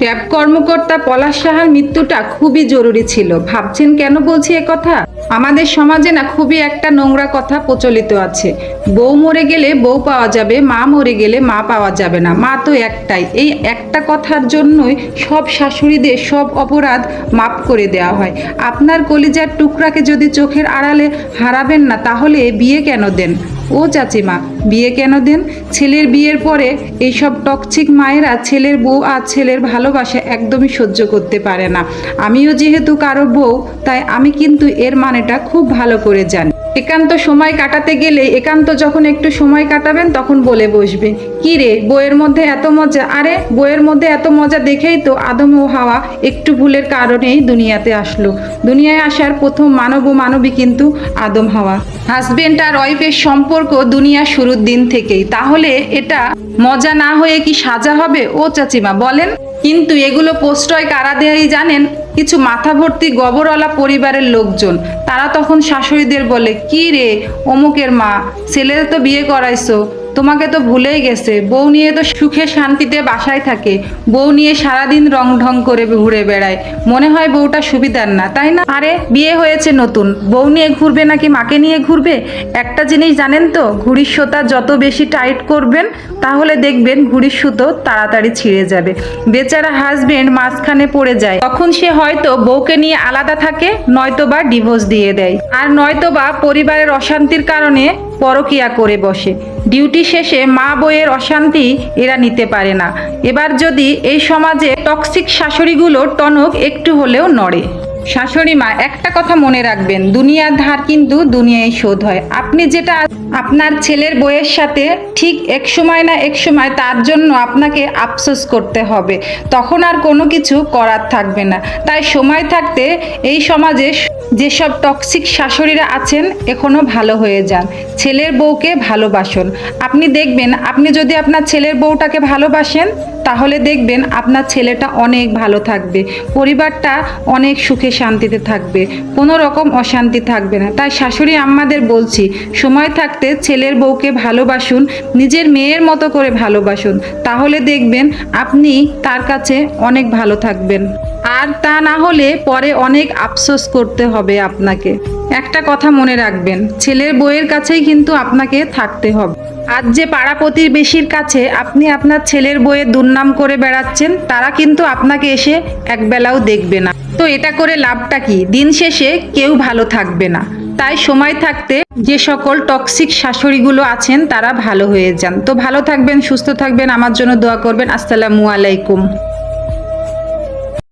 Tab কর্মকর্তা পলাশ সাহার মৃত্যুটা খুবই জরুরি ছিল। ভাবছেন কেন বলছি এ কথা? আমাদের সমাজে না খুবই একটা নোংরা কথা প্রচলিত আছে। বউ মরে গেলে বউ পাওয়া যাবে, মা মরে গেলে মা পাওয়া যাবে না। মা তো একটাই। এই একটা কথার জন্যই সব শাশুড়িদের সব অপরাধ মাপ করে দেওয়া হয়। আপনার কলিজার টুকরাকে যদি চোখের আড়ালে হারাবেন না, তাহলে বিয়ে কেন দেন? ও চাচিমা, বিয়ে কেন দেন? ছেলের বিয়ের পরে এইসব টক্সিক মায়েরা ছেলের বউ আর ছেলের ভালোবাসা একদমই সহ্য করতে পারে না। আমিও যেহেতু কারও বউ, তাই আমি কিন্তু এর মানেটা খুব ভালো করে জানি। একান্ত সময় কাটাতে গেলে একান্ত যখন একটু সময় কাটাবেন, তখন বলে বসবে। কি রে, বইয়ের মধ্যে এত মজা? আরে, বইয়ের মধ্যে এত মজা দেখেই তো আদম ও হাওয়া একটু ভুলের কারণেই দুনিয়াতে আসলো। দুনিয়ায় আসার প্রথম মানব ও মানবী কিন্তু আদম হাওয়া। হাজবেন্ড আর ওয়াইফের সম্পর্ক দুনিয়া শুরুর দিন থেকেই। তাহলে এটা মজা না হয়ে কি সাজা হবে? ও চাচিমা, বলেন। কিন্তু এগুলো পোস্টয় কারা দেয় জানেন? কিছু মাথা ভর্তি গবরওয়ালা পরিবারের লোকজন। তারা তখন শাশুড়িদের বলে, কি রে, অমুকের মা, ছেলের তো বিয়ে করাইছো। তোমাকে তো ভুলেই গেছে। বউ নিয়ে তো সুখে শান্তিতে বাসায় থাকে। বউ নিয়ে সারাদিন রং ঢং করে ঘুরে বেড়ায়। মনে হয় বউটা সুবিধার না, তাই না? আরে, বিয়ে হয়েছে নতুন। বউ নিয়ে ঘুরবে নাকি মাকে নিয়ে ঘুরবে? একটা জিনিস জানেন তো, ঘুড়ির সুতা যত বেশি টাইট করবেন, তাহলে দেখবেন ঘুড়ির সুতো তাড়াতাড়ি ছিঁড়ে যাবে। বেচারা হাজবেন্ড মাঝখানে পড়ে যায়। তখন সে হয়তো বউকে নিয়ে আলাদা থাকে, নয়তোবা ডিভোর্স দিয়ে দেয়। আর নয়তোবা পরিবারের অশান্তির কারণে পরকিয়া করে বসে। ডিউটি শেষে মা বইয়ের অশান্তি এরা নিতে পারে না। এবার যদি এই সমাজে টক্সিক শাশুড়িগুলোর টনক একটু হলেও নড়ে। শাশুড়ি মা, একটা কথা মনে রাখবেন, দুনিয়ার ধার কিন্তু দুনিয়ায় শোধ হয়। আপনি যেটা আপনার ছেলের বইয়ের সাথে ঠিক এক সময় না এক সময় তার জন্য আপনাকে আফসোস করতে হবে, তখন আর কোনো কিছু করার থাকবে না। তাই সময় থাকতে এই সমাজে যেসব টক্সিক শাশুড়িরা আছেন এখনও ভালো হয়ে যান। ছেলের বউকে ভালোবাসুন। আপনি দেখবেন, আপনি যদি আপনার ছেলের বউটাকে ভালোবাসেন তাহলে দেখবেন আপনার ছেলেটা অনেক ভালো থাকবে, পরিবারটা অনেক সুখে শান্তিতে থাকবে, কোনো রকম অশান্তি থাকবে না। তাই শাশুড়ি আম্মাদের বলছি, সময় থাকতে ছেলের বউকে ভালোবাসুন, নিজের মেয়ের মতো করে ভালোবাসুন। তাহলে দেখবেন আপনি তার কাছে অনেক ভালো থাকবেন। আর তা না হলে পরে অনেক আফসোস করতে হবে আপনাকে। একটা কথা মনে রাখবেন, ছেলের বইয়ের কাছেই কিন্তু আপনাকে থাকতে হবে। আজ যে পাড়া প্রতিবেশীর কাছে আপনি আপনার ছেলের বইয়ের দুর্নাম করে বেড়াচ্ছেন, তারা কিন্তু আপনাকে এসে একবেলাও দেখবে না। তো এটা করে লাভটা কি? দিন শেষে কেউ ভালো থাকবে না। তাই সময় থাকতে যে সকল টক্সিক শাশুড়িগুলো আছেন, তারা ভালো হয়ে যান। তো ভালো থাকবেন, সুস্থ থাকবেন, আমার জন্য দোয়া করবেন। আসসালামু আলাইকুম।